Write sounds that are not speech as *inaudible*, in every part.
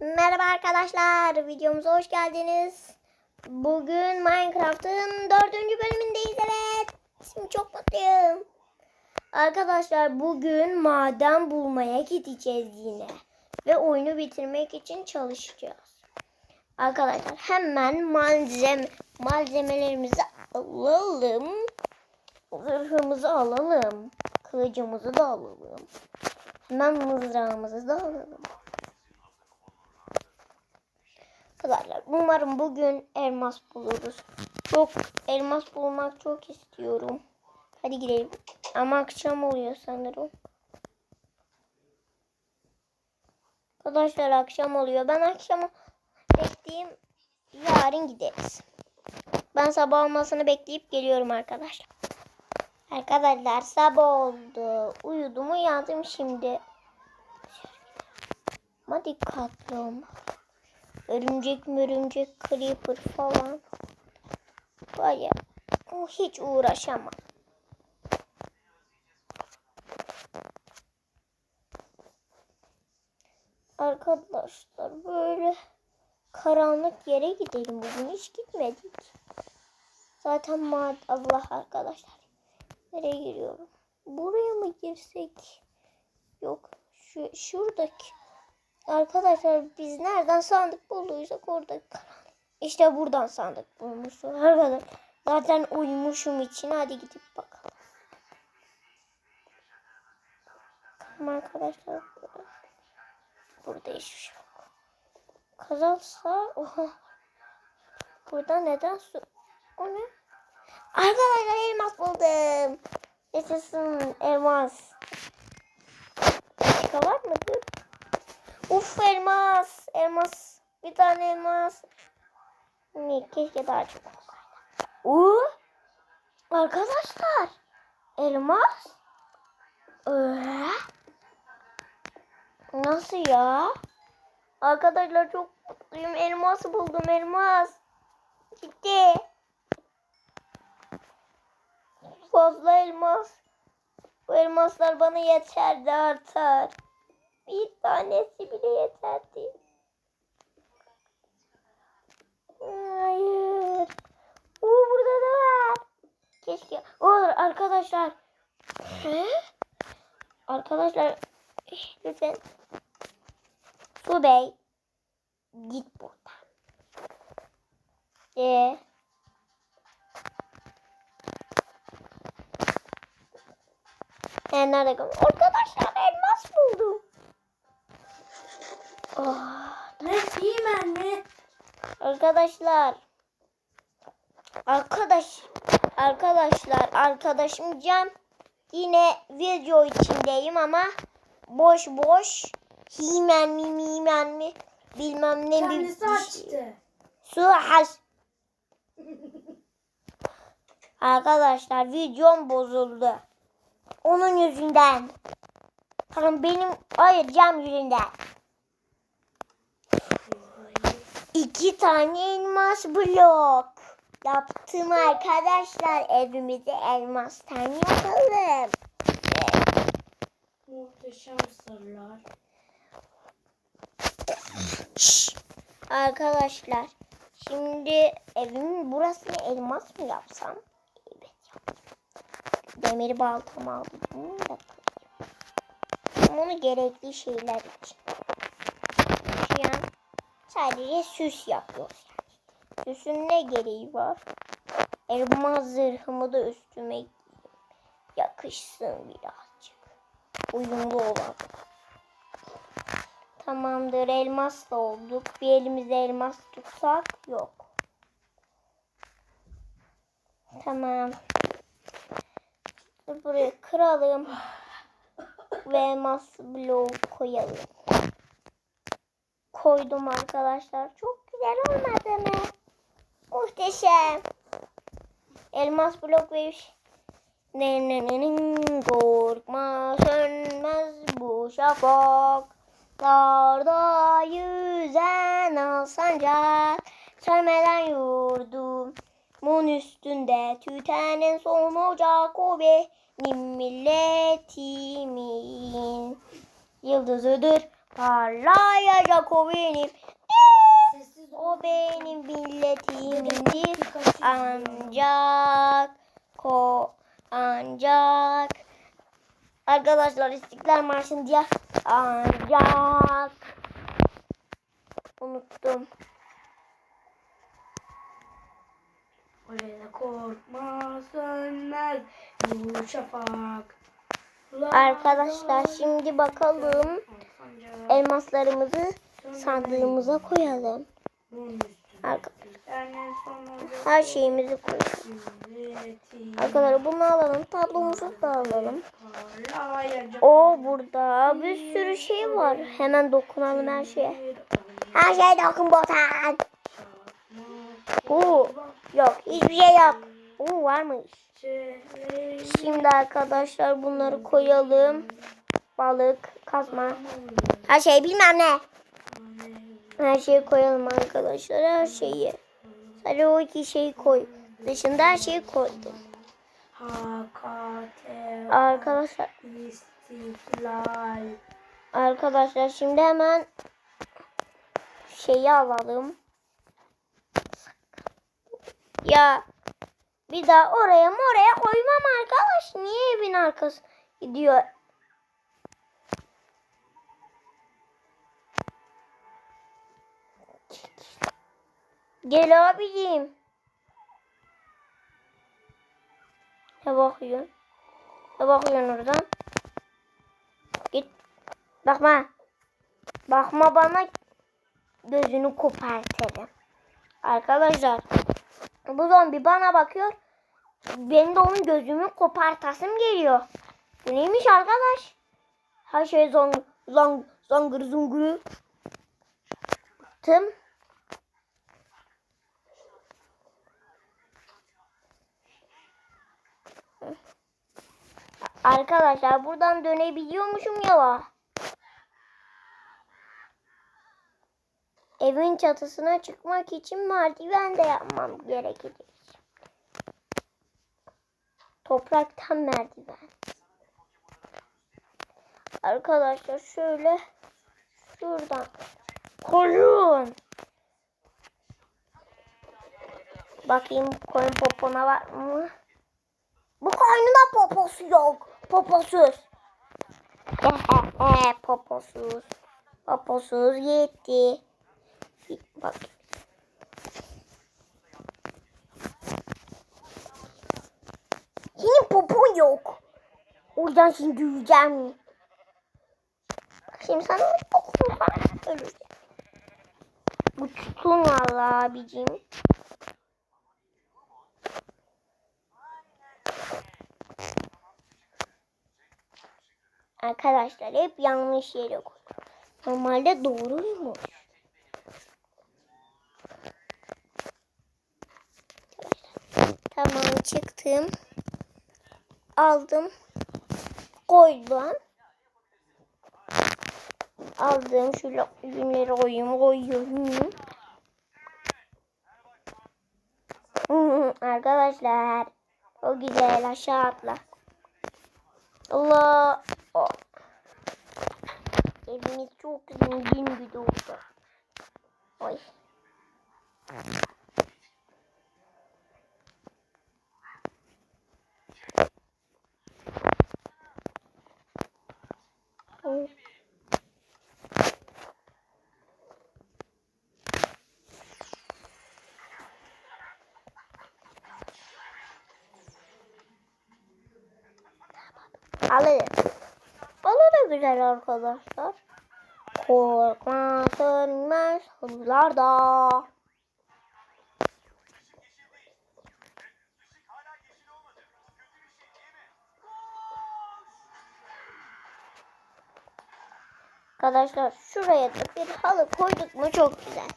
Merhaba arkadaşlar, videomuza hoş geldiniz. Bugün Minecraft'ın dördüncü bölümündeyiz evet. Şimdi çok mutluyum. Arkadaşlar bugün maden bulmaya gideceğiz yine. Ve oyunu bitirmek için çalışacağız. Arkadaşlar hemen malzeme, malzemelerimizi alalım. Zırhımızı alalım. Kılıcımızı da alalım. Hemen mızrağımızı da alalım. Arkadaşlar umarım bugün elmas buluruz. Çok elmas bulmak çok istiyorum. Hadi gidelim. Ama akşam oluyor sanırım. Arkadaşlar akşam oluyor. Ben akşamı bekleyeyim. Yarın gideriz. Ben sabah olmasını bekleyip geliyorum arkadaşlar. Arkadaşlar sabah oldu. Uyudum uyandım şimdi. Ama dikkatli. Örümcek mörümcek creeper falan. Baya hiç uğraşamam. Arkadaşlar böyle karanlık yere gidelim bugün hiç gitmedik. Zaten mad Allah arkadaşlar. Nereye giriyorum? Buraya mı girsek? Yok. Şu şuradaki. Arkadaşlar biz nereden sandık bulduysak orada işte buradan sandık bulmuşuz. Arkadaşlar zaten uyumuşum için hadi gidip bakalım. Tamam arkadaşlar. Burada hiçbir şey yok. Kazalsa oha. Burada neden su? O ne? Arkadaşlar elmas buldum. Yaşasın elmas. Başka var mıdır? Uf elmas. Elmas. Bir tane elmas. Ne keşke daha çok olsaydı. Uuu. Arkadaşlar. Elmas. Ee? Nasıl ya? Arkadaşlar çok mutluyum. Elmas buldum elmas. Gitti. Fazla elmas. Bu elmaslar bana yeter de artar. Bir tanesi bile yeterdi. Hayır. Oo, burada da var. Keşke. Olur arkadaşlar. He? Arkadaşlar lütfen. Su Bey. Git buradan. Ee, e, nerede kaldı? Arkadaşlar elmas buldum. Oh. Ne diyeyim anne? Arkadaşlar. Arkadaş. Arkadaşlar. Arkadaşım Cem. Yine video içindeyim ama boş boş. Himen mi mimen mi bilmem ne bir Kendisi bir şey. açtı. Su has. Arkadaşlar videom bozuldu. Onun yüzünden. Tamam benim hayır cam yüzünden. İki tane elmas blok. Yaptım arkadaşlar evimize elmastan yapalım. Muhteşem sırlar. Şşş. Arkadaşlar şimdi evimin burasını elmas mı yapsam? Evet yapayım. Demir baltamı aldım. Bunu da koyayım. Bunu gerekli şeyler için. Şu an sadece süs yapıyoruz yani. Süsün ne gereği var? Elmas zırhımı da üstüme giyeyim. Yakışsın birazcık. Uyumlu olan. Tamamdır elmasla olduk. Bir elimize elmas tutsak yok. Tamam. Buraya kıralım. Ve elmas bloğu koyalım. Koydum arkadaşlar. Çok güzel olmadı mı? Muhteşem. Elmas blok ve ne ne ne ne korkma sönmez bu şafak. Dağda yüzen al sancak Sönmeden yurdum Mun üstünde tüten en son ocak O benim milletimin Yıldızıdır Parlayacak o benim. O benim milletimindir. Ancak ko ancak Arkadaşlar İstiklal Marşı'nı diye ancak unuttum. Öyle korkma sönmez bu şafak. Arkadaşlar şimdi bakalım elmaslarımızı sandığımıza koyalım. Her şeyimizi koyalım. Arkadaşlar bunu alalım. Tablomuzu da alalım. O burada bir sürü şey var. Hemen dokunalım her şeye. Her şeye dokun botan. Oo, yok hiçbir şey yok. Oo, varmış. Şimdi arkadaşlar bunları koyalım. Balık, kazma. Her şey bilmem ne. Her şeyi koyalım arkadaşlar. Her şeyi. Sadece o iki şeyi koy. Dışında her şeyi koydum. Arkadaşlar. Arkadaşlar şimdi hemen şeyi alalım. Ya bir daha oraya mı oraya koymam arkadaş. Niye evin arkası gidiyor? Gel abicim. Ne bakıyorsun? Ne bakıyorsun oradan? Git. Bakma. Bakma bana. Gözünü kopartırım. Arkadaşlar. Bu zombi bana bakıyor. Benim de onun gözümü kopartasım geliyor. Bu neymiş arkadaş? Her şey zong, zong, zongır zunguru. Tım. Arkadaşlar buradan dönebiliyormuşum ya. Evin çatısına çıkmak için merdiven de yapmam gerekecek. Topraktan merdiven. Arkadaşlar şöyle şuradan koyun. Bakayım koyun popona var mı? Bu koyunun da poposu yok. Poposuz. *laughs* Poposuz. Poposuz gitti. Bak. Senin popon yok. O yüzden seni döveceğim. Şimdi sana okul falan öleceğim. Bu tutun valla abicim. Arkadaşlar hep yanlış yere koydum. Normalde doğruymuş. Tamam çıktım. Aldım. Koydum. Aldım. Şöyle ürünleri koyayım. Koyuyorum. Arkadaşlar. O güzel aşağı atla. Allah. Oh. Evimiz çok zengin bir oldu. Oy. Alırım. Bana da güzel arkadaşlar. Korkma sönmez hızlarda. Arkadaşlar şuraya da bir halı koyduk mu çok güzel.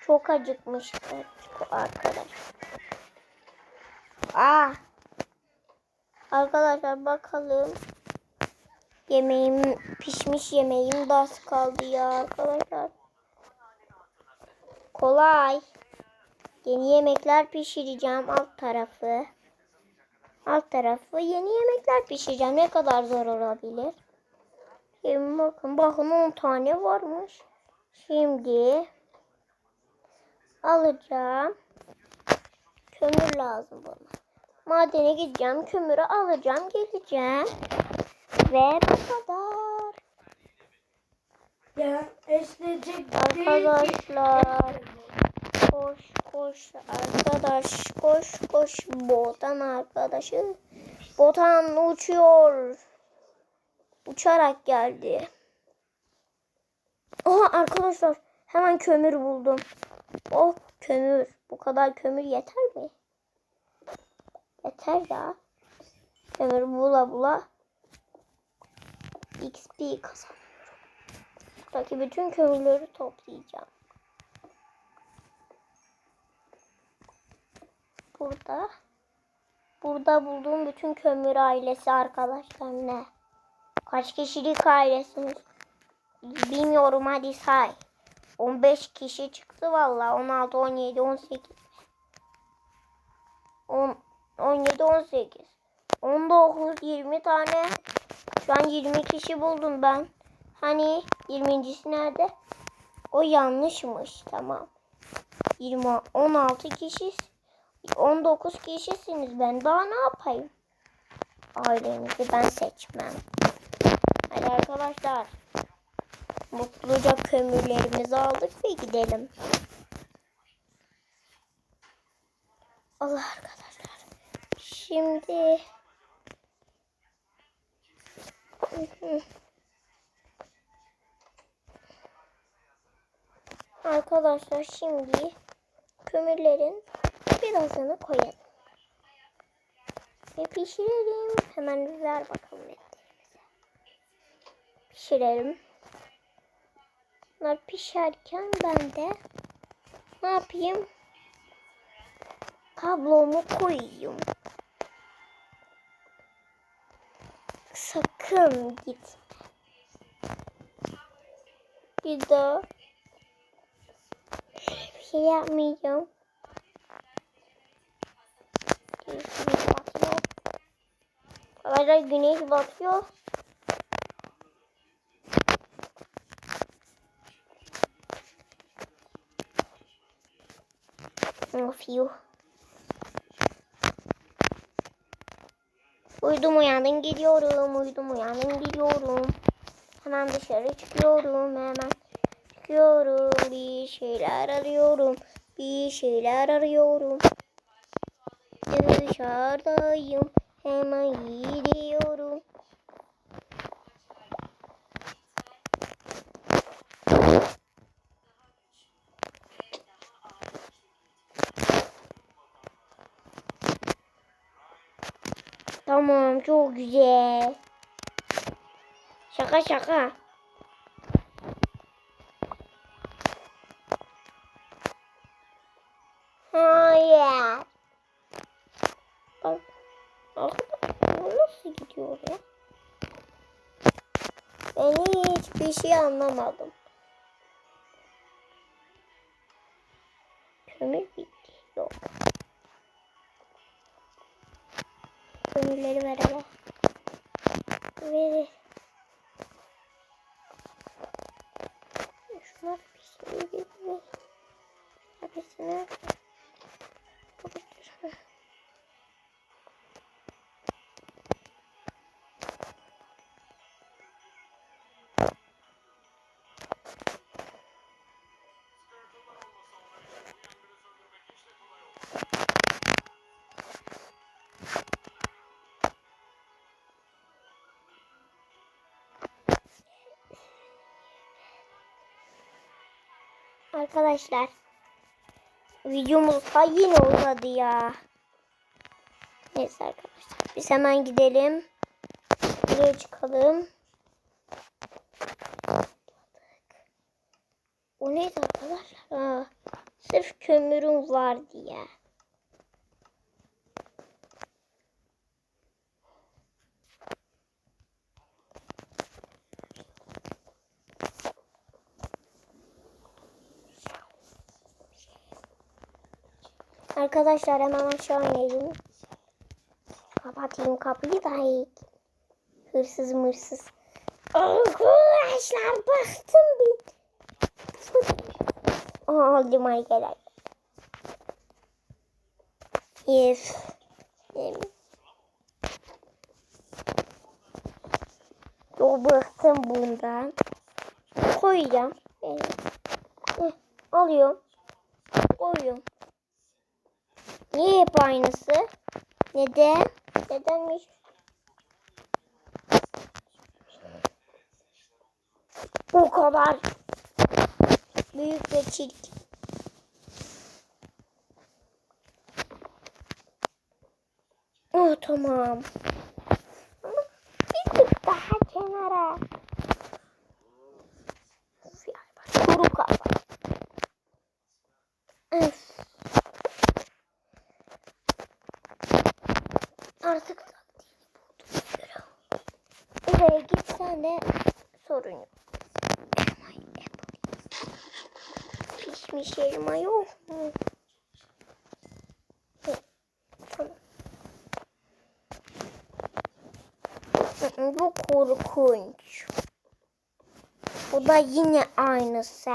Çok acıkmıştır bu arkadaş. Ah. Arkadaşlar bakalım. Yemeğim pişmiş yemeğim az kaldı ya arkadaşlar. Kolay. Yeni yemekler pişireceğim alt tarafı. Alt tarafı yeni yemekler pişireceğim. Ne kadar zor olabilir? Bakayım bakın. Bakın 10 tane varmış. Şimdi alacağım. Kömür lazım bana. Madene gideceğim. Kömürü alacağım. Geleceğim. Ve bu kadar. Ya eşleyecek Arkadaşlar. Koş koş arkadaş. Koş koş. Botan arkadaşı. Botan uçuyor. Uçarak geldi. Oha arkadaşlar. Hemen kömür buldum. Oh kömür. Bu kadar kömür yeter mi? Yeter ya. Kömür bula bula. XP kazan. Buradaki bütün kömürleri toplayacağım. Burada. Burada bulduğum bütün kömür ailesi arkadaşlar ne? Kaç kişilik ailesiniz? Bilmiyorum hadi say. 15 kişi çıktı valla. 16, 17, 18. 10, 17, 18. 19, 20 tane. Şu an 20 kişi buldum ben. Hani 20.si nerede? O yanlışmış. Tamam. 20 16 kişi 19 kişisiniz. Ben daha ne yapayım? Ailenizi ben seçmem. Hadi arkadaşlar. Mutluca kömürlerimizi aldık ve gidelim. Allah arkadaşlar. Şimdi Arkadaşlar şimdi kömürlerin birazını koyalım. Ve pişirelim. Hemen ver bakalım etlerimizi. Pişirelim. Bunlar pişerken ben de ne yapayım? Kablomu koyayım. Sakın git. Bir daha bir şey yapmayacağım. Arkadaşlar güneş batıyor. Of yuh. Uyudum uyandım gidiyorum. Uyudum uyandım gidiyorum. Hemen dışarı çıkıyorum. Hemen çıkıyorum. Bir şeyler arıyorum. Bir şeyler arıyorum. Dışarıdayım. Hemen gidiyorum. Tamam çok güzel. Şaka şaka. Hayır. Bak. Arkadaşlar bu nasıl gidiyor ya? Ben hiçbir şey anlamadım. Kömür bitti. Yok. Kömürleri ver hele. Ver. Şunlar pişiyor gibi mi? Hepsini Arkadaşlar videomuz da yine uzadı ya. Neyse arkadaşlar biz hemen gidelim. Buraya çıkalım. O neydi arkadaşlar? Aa, sırf kömürüm var diye. Arkadaşlar hemen aşağı inelim. Kapatayım kapıyı da hiç. Hırsız mırsız. Arkadaşlar baktım bir. Aldım gel. Yes. Çok bıktım bundan. Koyacağım. Alıyorum. Koyuyorum. Niye hep aynısı? Neden? Nedenmiş? Bu kadar büyük ve çirkin. Oh tamam. Ama bir tık daha kenara. Of ya, bak, Kuru kafa. Öf. Artık taktiğini buldum. Buraya gitsen de sorun yok. Pişmiş elma yok mu? Bu korkunç. Bu da yine aynısı.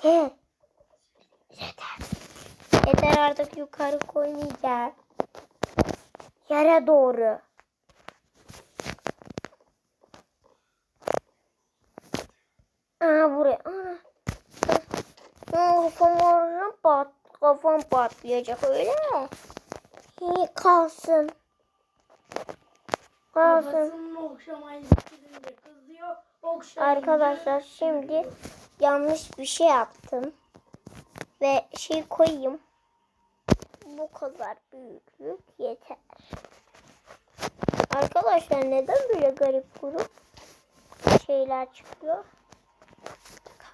He. Yeter. Yeter artık yukarı koymayacağım. Yere doğru. Aa buraya. Aa, Kafam oraya pat, kafam patlayacak öyle mi? İyi kalsın. Kalsın. Arkadaşlar şimdi yanlış bir şey yaptım. Ve şey koyayım. Bu kadar büyüklük yeter. Arkadaşlar neden böyle garip grup şeyler çıkıyor?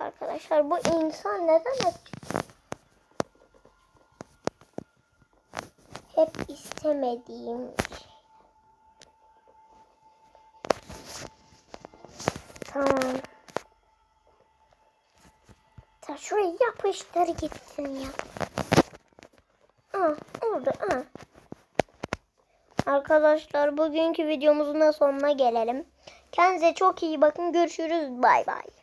Arkadaşlar bu insan neden hep istemediğim şey. Tamam. Sen şuraya yapıştır gitsin ya. Aa, oldu. Aa. Arkadaşlar bugünkü videomuzun da sonuna gelelim. Kendinize çok iyi bakın. Görüşürüz. Bay bay.